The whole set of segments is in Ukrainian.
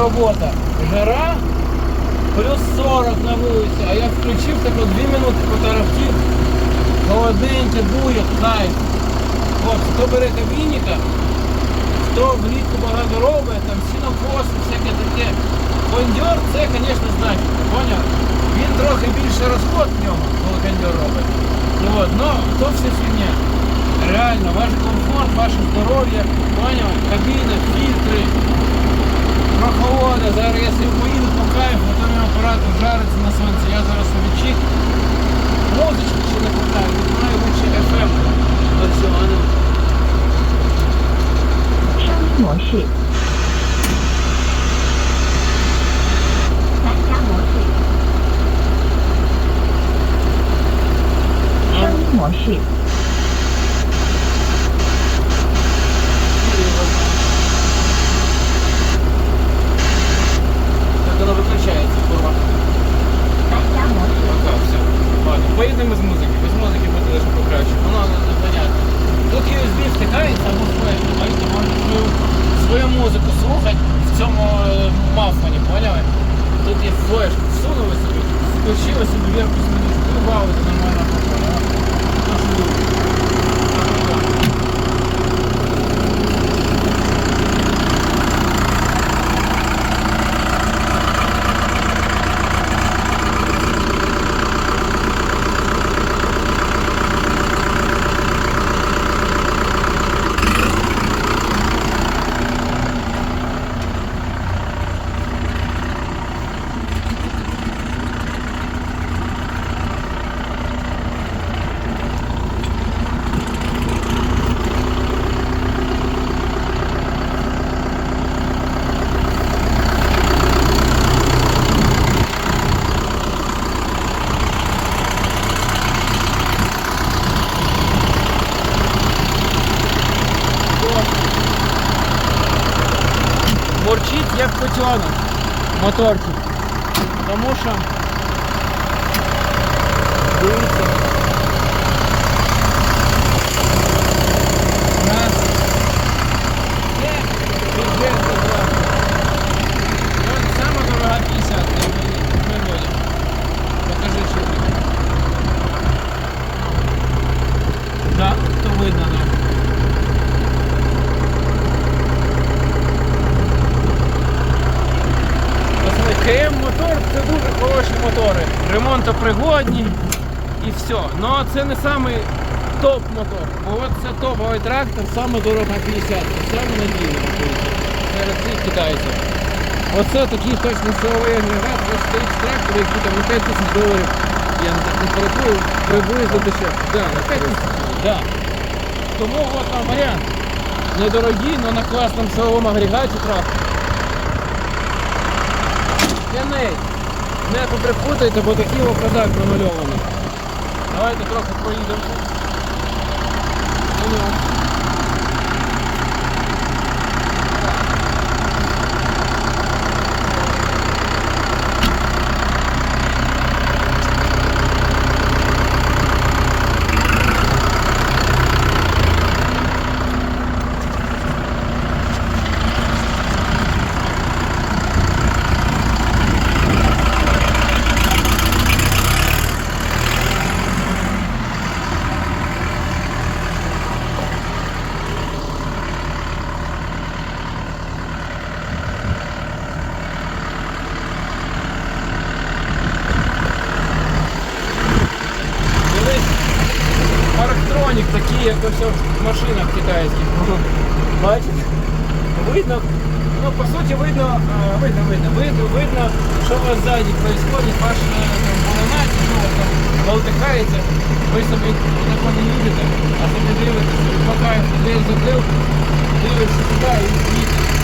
робота. Жара плюс 40 на вулиці, а я включив так от 2 минути потарахтів. Холодненьке, дує, кайф. Хлопці, хто бере кабініка, хто влітку багато робить, там сінокос, всяке таке. Кондьор це, звісно, значить, поняв? Він трохи більше розход в ньому, коли кондьор робить. Ну, но то все фігня. Реально, ваш комфорт, ваше здоров'я, поняв? Кабіна, фільтри. Зараз якщо поїду по кайфу, то мій апарат жариться на сонці. Я зараз собі чик. Музичку ще не питаю, знаю лучше FM. От цього, а Котенок моторчик. Потому что... дивіться. У нас є бюджет заправки. От сама дорога 50 в природі. Покажи, що тут. Да, то видно, да. Пацани, КМ мотор це дуже хороші мотори. Ремонтопригодні і все. Ну це не самий топ мотор. Бо от це топовий трактор, саме дорога 50, саме надійний серед цих китайців. Оце такий точно силовий агрегат, ось стоїть трактор, який там на 5 тисяч доларів. Я не так не порахую, приблизно дешевше. Да, на 5 тисяч. Да. Тому от вам варіант. Недорогий, але на класному силовому агрегаті трактор. Яней, не поприпутайте, бо такий окрадак промальований. Давайте трохи проїдемо. парктронік такий, як ось в машинах китайських. Бачиш? Видно, ну по суті видно, а, видно, видно, видно, видно, що у вас ззаді відбувається, ваш е, там, балонат, ну, от там болтихається, ви собі тако не їдете, а собі дивитеся, поки десь закрив, дивишся туди і їдете.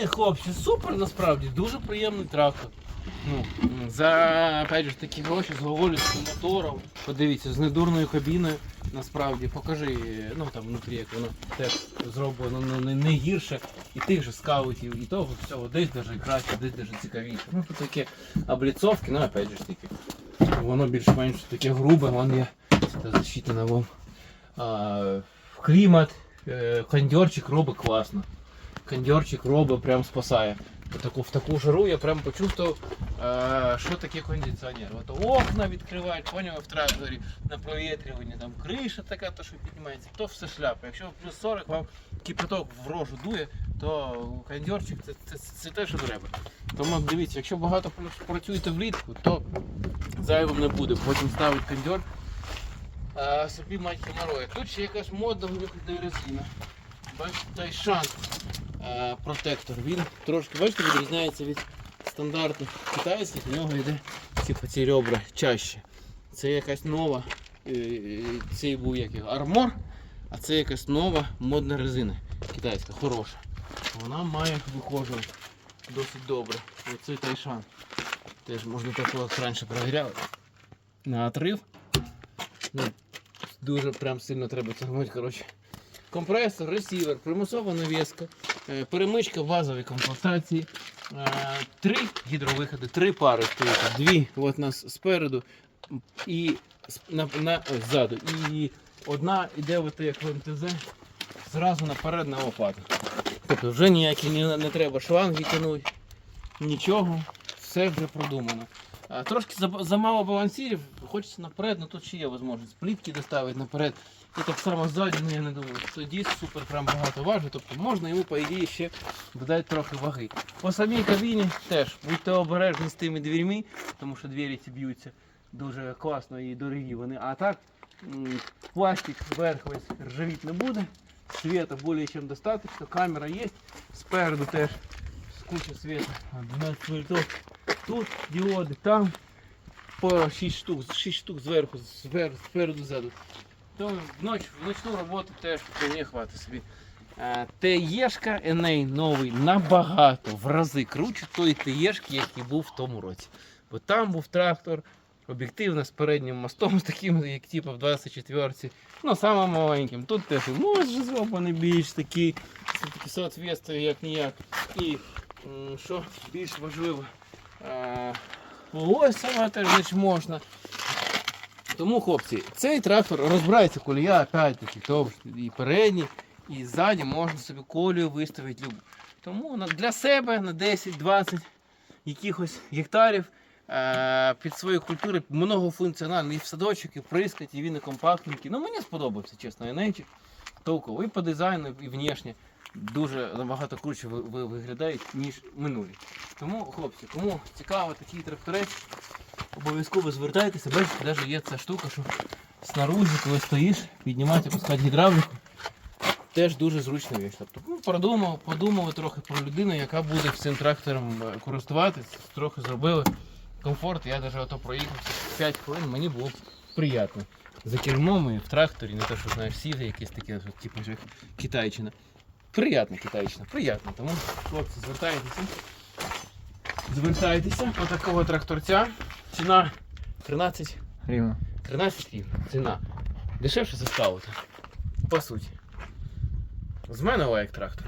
Ні, хлопці, супер насправді, дуже приємний трактор. Ну, за опять же, такі гроші з Гоголівським мотором. Подивіться, з недурною кабіною. Насправді, покажи, ну там внутрі, як воно теж зроблено ну, не, не гірше. І тих же скаутів, і того всього, десь даже краще, десь даже цікавіше. Ну тут такі обліцовки, ну опять же таки. Воно більш-менш таке грубе, вон є вом. А, клімат, е, кондьорчик робить класно. Кондьорчик робить прям спасає. Таку, в таку жару я прям почувствував, е, що таке кондиціонер. От окна відкривають, поняв, в тракторі на провітрюванні, там криша така, то що піднімається, то все шляпа. Якщо плюс 40 вам кипяток в рожу дує, то кондьорчик це, це, це те, що треба. Тому дивіться, якщо багато працюєте влітку, то зайвим не буде. Потім ставить кондьор, а собі мать геморроя. Тут ще якась мода виходить резина. Бачите, Тайшан протектор. Він трошки, бачите, відрізняється від стандартних китайських, у нього йде типу, ці ребра чаще. Це якась нова, е, цей був як його, армор, а це якась нова модна резина китайська, хороша. Вона має виходжувати досить добре. Оцей тайшан. Теж можна як раніше перевіряли. На отрив. Ну, дуже прям сильно треба тягнути. Коротше. Компресор, ресівер, примусова навіска, е, перемичка в комплектації, е, три гідровиходи, три пари стоїть. Дві от нас спереду і на, на, ззаду. І одна йде от як в МТЗ зразу наперед на лопату. Тобто вже ніякі не, не треба шланги тягнути, нічого, все вже продумано. Трошки замало балансирів, хочеться наперед, але тут ще є можливість плітки доставити наперед. І так само ззаді, ну я не думаю, що диск супер прям багато важить, тобто можна йому, по ідеї, ще додати трохи ваги. По самій кабіні теж будьте обережні з тими дверьми, тому що двері ці б'ються дуже класно і дорогі вони. А так пластик вверх весь ржавіть не буде, света більше ніж достатньо, камера є, спереду теж куча света, 12 вольтов. Тут діоди, там по 6 штук, 6 штук зверху, звер, спереду, ззаду. То в в ночну роботу теж вполне хватить собі. Е, ТЕшка Еней новий набагато в рази круче тої ТЕшки, який був в тому році. Бо там був трактор об'єктивно з переднім мостом, з таким, як типу в 24-ці. Ну, саме маленьким. Тут теж мост вже зроблений більш такий, все-таки соответствує як ніяк. І що більш важливо, е, ось сама теж можна. Тому, хлопці, цей трактор розбирається колія, опять-таки, тобто і передній, і ззаді можна собі колію виставити любу. Тому для себе на 10-20 якихось гектарів е, під свої культури многофункціональний і в садочок, і прискать, і він і компактненький. Ну мені сподобався, чесно, Янейчик. Толково. І по дизайну, і внешне дуже набагато круче ви- ви- виглядають, ніж минулі. Тому, хлопці, кому цікаво такий тракторець, обов'язково звертайтеся, бачите, навіть є ця штука, що снаружи, коли стоїш, піднімати, пускати гідравліку. Теж дуже зручна річ. Тобто ну, продумав, подумали трохи про людину, яка буде цим трактором е, користуватись, трохи зробили комфорт. Я навіть ото проїхався 5 хвилин, мені було приємно. За кермом і в тракторі, не те, що знаєш, сіли якісь такі, типу, Китайчина. Приятна китайщина, приятна. Тому, хлопці, звертайтеся. Звертайтеся до такого тракторця. Ціна 13 гривень. 13 гривень. Ціна. Дешевше за скаута. По суті. З мене лайк трактор.